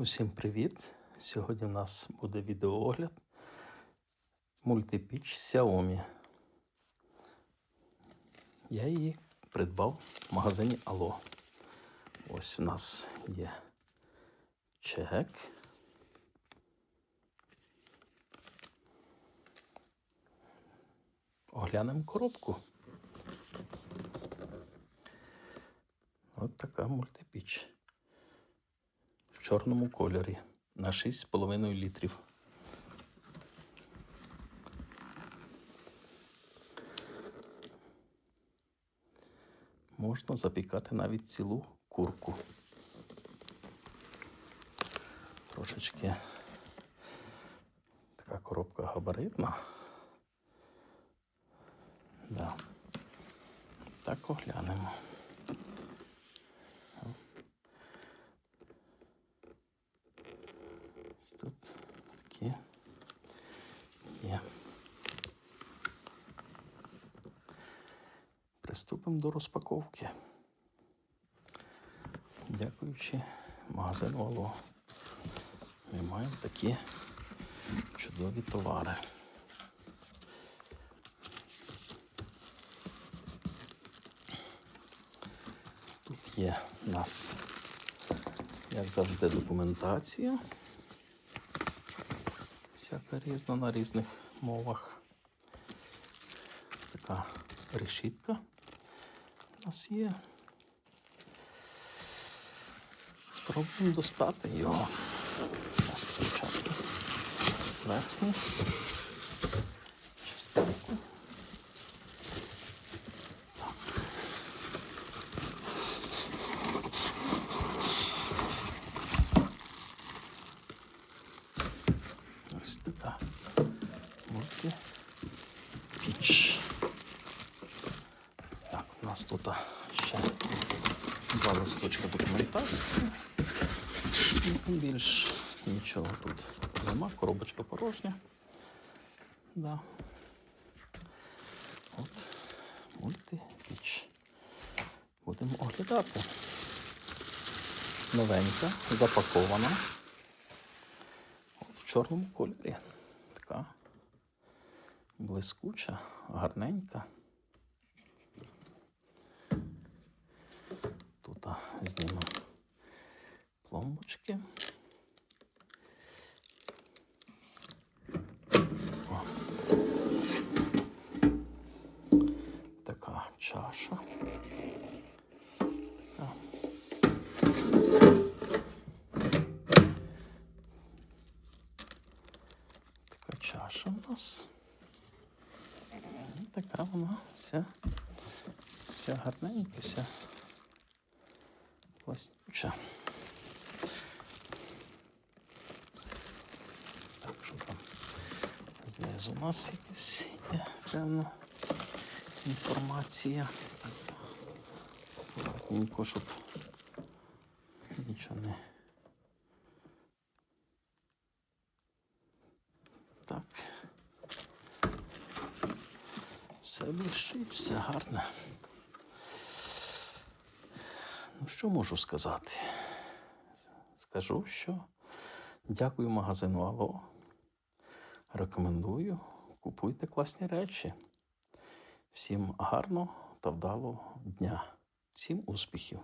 Усім привіт! Сьогодні у нас буде відеоогляд мультипіч Xiaomi. Я її придбав в магазині Ало. Ось у нас є чек. Оглянемо коробку. От така мультипіч чорному кольорі на 6,5 літрів. Можна запікати навіть цілу курку. Трошечки така коробка габаритна. Да. Так оглянемо. Ось Тут такі є. Приступимо до розпаковки. Дякуючи магазину Ало. Ми маємо такі чудові товари. Тут є у нас, як завжди, документація. Всяка різна на різних мовах. Така решітка у нас є. Спробуємо достати його. Спочатку верхню частинку. Так. Ось така мульти піч. Так, у нас тут ще два листочка документації. Ну, Більш нічого тут нема, коробочка порожня. Да. От мультипіч. Будемо оглядати. Новенька, запакована. От в чорному кольорі. Така блискуча, гарненька. Тут а, знімемо пломбочки. О. Така чаша. Така. Така чаша у нас. Така вона вся, вся гарненька, вся класнюча. Так, що там знизу у нас якась є певна інформація. Так, щоб нічого не. Так. Все блищить, все гарне. Ну, що можу сказати? Скажу, що дякую магазину Ало. Рекомендую, купуйте класні речі. Всім гарного та вдалого дня. Всім успіхів!